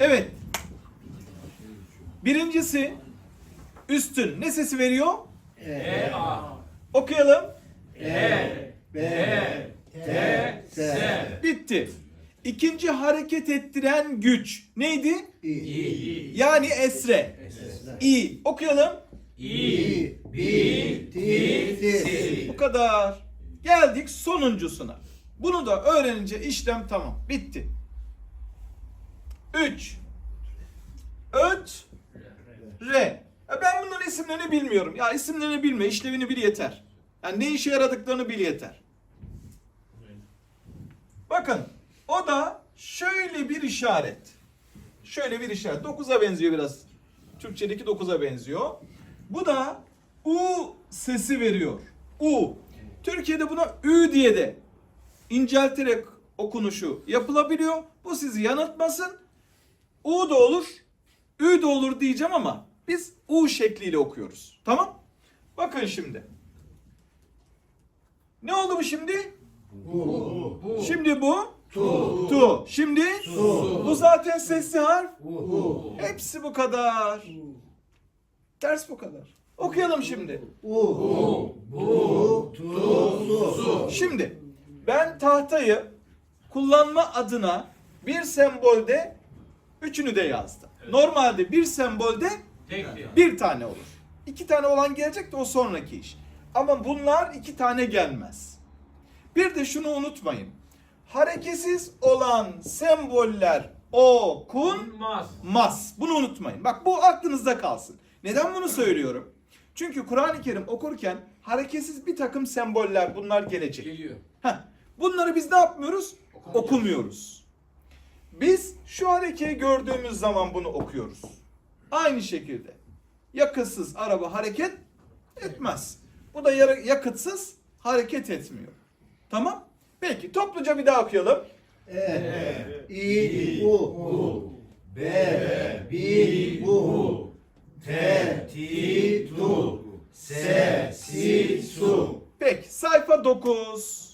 Evet. Birincisi üstün. Ne sesi veriyor? E, A, Okuyalım. E, B, T, S, Bitti. İkinci hareket ettiren güç neydi? İ, Yani esre. İ. Okuyalım. İ, B, T, S. Bu kadar. Geldik sonuncusuna. Bunu da öğrenince işlem tamam. Bitti. 3. Öt. Re. Ya ben bunların isimlerini bilmiyorum. Ya isimlerini bilme, işlevini bil yeter. Yani ne işe yaradıklarını bil yeter. Bakın o da şöyle bir işaret. Şöyle bir işaret. 9'a benziyor biraz. Türkçedeki 9'a benziyor. Bu da U sesi veriyor. U. Türkiye'de buna Ü diye de incelterek okunuşu yapılabiliyor. Bu sizi yanıltmasın. U da olur, Ü de olur diyeceğim ama biz U şekliyle okuyoruz. Tamam? Bakın şimdi. Ne oldu bu şimdi? Bu, bu, Şimdi bu tu, tu. Şimdi Su. bu zaten sesli harf. U, Hepsi bu kadar. Ders bu kadar. Okuyalım şimdi. Bu, bu, tu, su. Şimdi ben tahtayı kullanma adına bir sembolde üçünü de yazdım. Normalde bir sembolde bir tane olur. İki tane olan gelecek de o sonraki iş. Ama bunlar iki tane gelmez. Bir de şunu unutmayın. Hareketsiz olan semboller okunmaz. Mas. Bunu unutmayın. Bak bu aklınızda kalsın. Neden bunu söylüyorum? Çünkü Kur'an-ı Kerim okurken hareketsiz bir takım semboller bunlar gelecek. Geliyor. Heh, bunları biz ne yapmıyoruz? Okumuyoruz. Biz şu harekeyi gördüğümüz zaman bunu okuyoruz. Aynı şekilde. Yakıtsız araba hareket etmez. Bu da yakıtsız hareket etmiyor. Tamam? Peki topluca bir daha okuyalım. E, I, U, B, B, U, T, T, Tu, S, Si, Su. Peki sayfa 9.